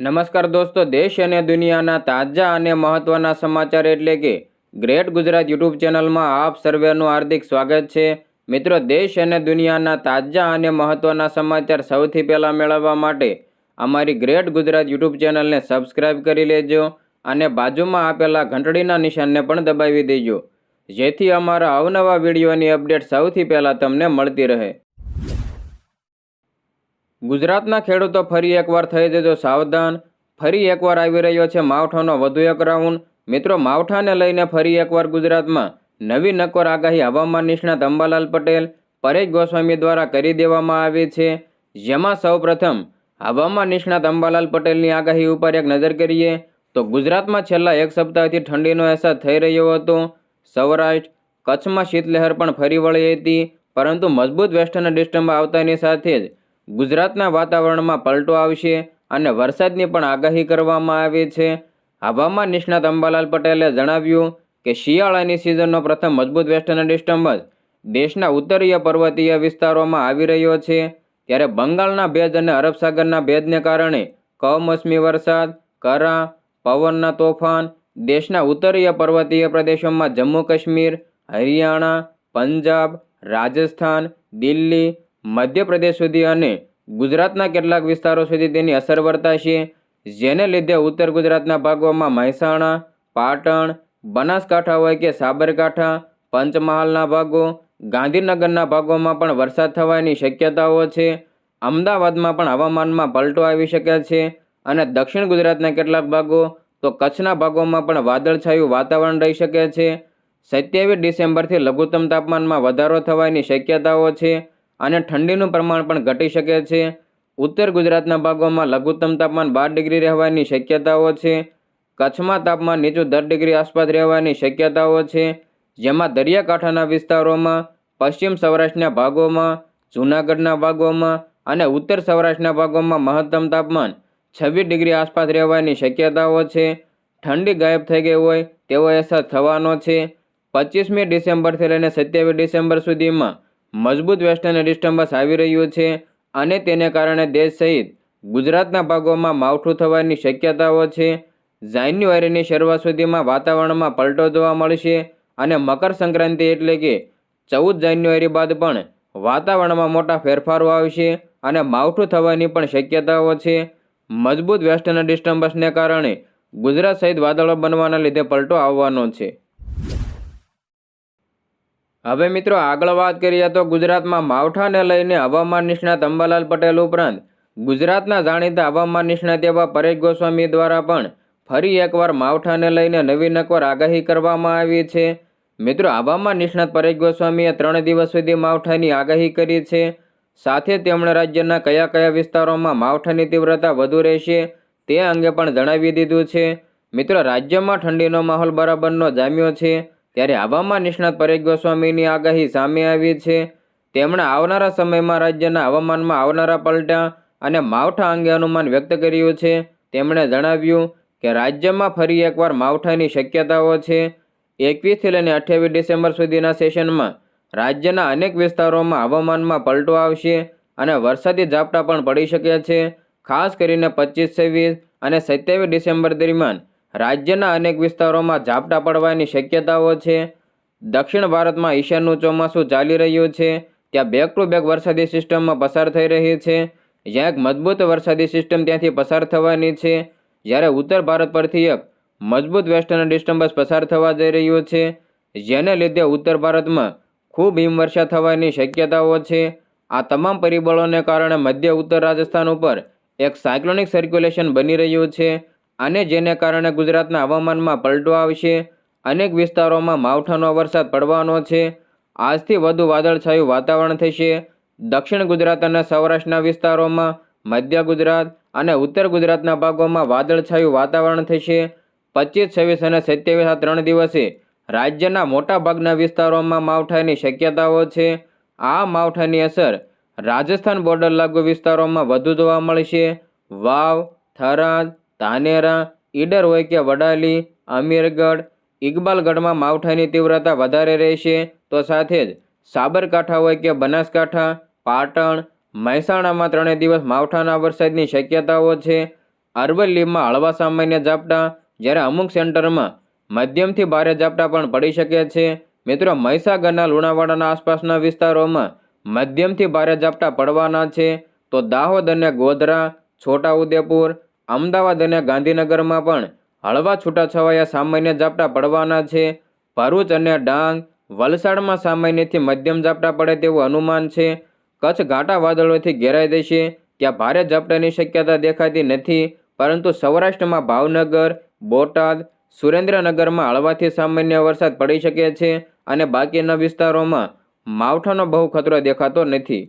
નમસ્કાર દોસ્તો, દેશ અને દુનિયાના તાજા અને મહત્ત્વના સમાચાર એટલે કે ગ્રેટ ગુજરાત યુટ્યુબ ચેનલમાં આપ સર્વેનું હાર્દિક સ્વાગત છે. મિત્રો, દેશ અને દુનિયાના તાજા અને મહત્ત્વના સમાચાર સૌથી પહેલાં મેળવવા માટે અમારી ગ્રેટ ગુજરાત યુટ્યુબ ચેનલને સબસ્ક્રાઇબ કરી લેજો અને બાજુમાં આપેલા ઘંટડીના નિશાનને પણ દબાવી દેજો. જેથી અમારા અવનવા વિડીયોની અપડેટ સૌથી પહેલાં તમને મળતી રહે. ગુજરાતના ખેડૂતો ફરી એકવાર થઈ જજો સાવધાન. ફરી એકવાર આવી રહ્યો છે માવઠાનો વધુ એક રાઉન્ડ મિત્રો, માવઠાને લઈને ફરી એકવાર ગુજરાતમાં નવી નક્કોર આગાહી હવામાન નિષ્ણાત અંબાલાલ પટેલ, પરેશ ગોસ્વામી દ્વારા કરી દેવામાં આવી છે. જેમાં સૌપ્રથમ હવામાન નિષ્ણાત અંબાલાલ પટેલની આગાહી ઉપર એક નજર કરીએ તો ગુજરાતમાં છેલ્લા એક સપ્તાહથી ઠંડીનો અહેસાસ થઈ રહ્યો હતો. સૌરાષ્ટ્ર, કચ્છમાં શીતલહેર પણ ફરી વળી હતી, પરંતુ મજબૂત વેસ્ટર્ન ડિસ્ટર્બ આવતાની સાથે જ ગુજરાતના વાતાવરણમાં પલટો આવશે અને વરસાદની પણ આગાહી કરવામાં આવી છે. હવામાન નિષ્ણાત અંબાલાલ પટેલે જણાવ્યું કે શિયાળાની સિઝનનો પ્રથમ મજબૂત વેસ્ટર્ન ડિસ્ટર્બન્સ દેશના ઉત્તરીય પર્વતીય વિસ્તારોમાં આવી રહ્યો છે. ત્યારે બંગાળના ભેજ અને અરબ સાગરના ભેજને કારણે કમોસમી વરસાદ, કરા, પવનના તોફાન, દેશના ઉત્તરીય પર્વતીય પ્રદેશોમાં જમ્મુ કાશ્મીર, હરિયાણા, પંજાબ, રાજસ્થાન, દિલ્હી મધ્યપ્રદેશ સુધી અને ગુજરાતના કેટલાક વિસ્તારો સુધી તેની અસર વર્તાશે જેને લીધે ઉત્તર ગુજરાતના ભાગોમાં મહેસાણા, પાટણ, બનાસકાંઠા હોય કે સાબરકાંઠા, પંચમહાલના ભાગો, ગાંધીનગરના ભાગોમાં પણ વરસાદ થવાની શક્યતાઓ છે. અમદાવાદમાં પણ હવામાનમાં પલટો આવી શકે છે અને દક્ષિણ ગુજરાતના કેટલાક ભાગો તો કચ્છના ભાગોમાં પણ વાદળછાયું વાતાવરણ રહી શકે છે. સત્યાવીસ ડિસેમ્બરથી લઘુત્તમ તાપમાનમાં વધારો થવાની શક્યતાઓ છે. અને ઠંડીનું પ્રમાણ પણ ઘટી શકે છે. ઉત્તર ગુજરાતના ભાગોમાં લઘુત્તમ તાપમાન બાર ડિગ્રી રહેવાની શક્યતાઓ છે. કચ્છમાં તાપમાન નીચું દસ ડિગ્રી આસપાસ રહેવાની શક્યતાઓ છે. જેમાં દરિયાકાંઠાના વિસ્તારોમાં, પશ્ચિમ સૌરાષ્ટ્રના ભાગોમાં, જૂનાગઢના ભાગોમાં અને ઉત્તર સૌરાષ્ટ્રના ભાગોમાં મહત્તમ તાપમાન છવ્વીસ ડિગ્રી આસપાસ રહેવાની શક્યતાઓ છે. ઠંડી ગાયબ થઈ ગઈ હોય તેવો અહેસાસ થવાનો છે. પચીસમી ડિસેમ્બરથી લઈને સત્યાવીસ ડિસેમ્બર સુધીમાં મજબૂત વેસ્ટર્ન ડિસ્ટર્બન્સ આવી રહ્યું છે અને તેને કારણે દેશ સહિત ગુજરાતના ભાગોમાં માવઠું થવાની શક્યતાઓ છે. જાન્યુઆરીની શરૂઆત સુધીમાં વાતાવરણમાં પલટો જોવા મળશે અને મકર સંક્રાંતિ એટલે કે ચૌદ જાન્યુઆરી બાદ પણ વાતાવરણમાં મોટા ફેરફારો આવશે અને માવઠું થવાની પણ શક્યતાઓ છે. મજબૂત વેસ્ટર્ન ડિસ્ટર્બન્સને કારણે ગુજરાત સહિત વાદળો બનવાના લીધે પલટો આવવાનો છે. હવે મિત્રો, આગળ વાત કરીએ તો ગુજરાતમાં માવઠાને લઈને હવામાન નિષ્ણાત અંબાલાલ પટેલ ઉપરાંત ગુજરાતના જાણીતા હવામાન નિષ્ણાત એવા પરેશ ગોસ્વામી દ્વારા પણ ફરી એકવાર માવઠાને લઈને નવી નકવાર આગાહી કરવામાં આવી છે. મિત્રો, હવામાન નિષ્ણાત પરેશ ગોસ્વામીએ ત્રણ દિવસ સુધી માવઠાની આગાહી કરી છે. સાથે તેમણે રાજ્યના કયા કયા વિસ્તારોમાં માવઠાની તીવ્રતા વધુ રહેશે તે અંગે પણ જણાવી દીધું છે. મિત્રો, રાજ્યમાં ઠંડીનો માહોલ બરાબરનો જામ્યો છે. ત્યારે હવામાન નિષ્ણાત પરેશ ગોસ્વામીની આગાહી સામે આવી છે. તેમણે આવનારા સમયમાં રાજ્યના હવામાનમાં આવનારા પલટા અને માવઠા અંગે અનુમાન વ્યક્ત કર્યું છે. તેમણે જણાવ્યું કે રાજ્યમાં ફરી એકવાર માવઠાની શક્યતાઓ છે. એકવીસથી લઈને અઠ્યાવીસ ડિસેમ્બર સુધીના સેશનમાં રાજ્યના અનેક વિસ્તારોમાં હવામાનમાં પલટો આવશે અને વરસાદી ઝાપટા પણ પડી શકે છે. ખાસ કરીને પચીસ છવ્વીસ અને સત્યાવીસ ડિસેમ્બર દરમિયાન રાજ્યના અનેક વિસ્તારોમાં ઝાપટા પડવાની શક્યતાઓ છે. દક્ષિણ ભારતમાં ઈશાનનું ચોમાસું ચાલી રહ્યું છે. ત્યાં બેક ટુ બેક વરસાદી સિસ્ટમમાં પસાર થઈ રહી છે. જ્યાં એક મજબૂત વરસાદી સિસ્ટમ ત્યાંથી પસાર થવાની છે. જ્યારે ઉત્તર ભારત પરથી એક મજબૂત વેસ્ટર્ન ડિસ્ટર્બન્સ પસાર થવા જઈ રહ્યું છે. જેને લીધે ઉત્તર ભારતમાં ખૂબ હિમવર્ષા થવાની શક્યતાઓ છે. આ તમામ પરિબળોને કારણે મધ્ય ઉત્તર રાજસ્થાન ઉપર એક સાયક્લોનિક સર્ક્યુલેશન બની રહ્યું છે. અને જેને કારણે ગુજરાતના હવામાનમાં પલટો આવશે. અનેક વિસ્તારોમાં માવઠાનો વરસાદ પડવાનો છે. આજથી વધુ વાદળછાયું વાતાવરણ થશે. દક્ષિણ ગુજરાત અને સૌરાષ્ટ્રના વિસ્તારોમાં મધ્ય ગુજરાત અને ઉત્તર ગુજરાતના ભાગોમાં વાદળછાયું વાતાવરણ થશે. પચીસ, છવ્વીસ અને સત્યાવીસ આ ત્રણ દિવસે રાજ્યના મોટાભાગના વિસ્તારોમાં માવઠાની શક્યતાઓ છે. આ માવઠાની અસર રાજસ્થાન બોર્ડર લાગુ વિસ્તારોમાં વધુ જોવા મળશે. વાવ, થરાદ ધાનેરા, ઈડર હોય કે વડાલી અમીરગઢ ઇકબાલગઢમાં માવઠાની તીવ્રતા વધારે રહેશે તો સાથે જ સાબરકાંઠા હોય કે બનાસકાંઠા, પાટણ, મહેસાણામાં ત્રણેય દિવસ માવઠાના વરસાદની શક્યતાઓ છે. અરવલ્લીમાં હળવા સામાન્ય ઝાપટા, જ્યારે અમુક સેન્ટરમાં મધ્યમથી ભારે ઝાપટા પણ પડી શકે છે. મિત્રો, મહીસાગરના લુણાવાડાના આસપાસના વિસ્તારોમાં મધ્યમથી ભારે ઝાપટા પડવાના છે. તો દાહોદ અને ગોધરા, છોટાઉદેપુર અમદાવાદ અને ગાંધીનગરમાં પણ હળવા છૂટાછવાયા સામાન્ય ઝાપટા પડવાના છે. ભરૂચ અને ડાંગ વલસાડમાં સામાન્યથી મધ્યમ ઝાપટા પડે તેવું અનુમાન છે. કચ્છ ઘાટા વાદળોથી ઘેરાઈ દેશે. ત્યાં ભારે ઝાપટાની શક્યતા દેખાતી નથી, પરંતુ સૌરાષ્ટ્રમાં ભાવનગર, બોટાદ, સુરેન્દ્રનગરમાં હળવાથી સામાન્ય વરસાદ પડી શકે છે અને બાકીના વિસ્તારોમાં માવઠાનો બહુ ખતરો દેખાતો નથી.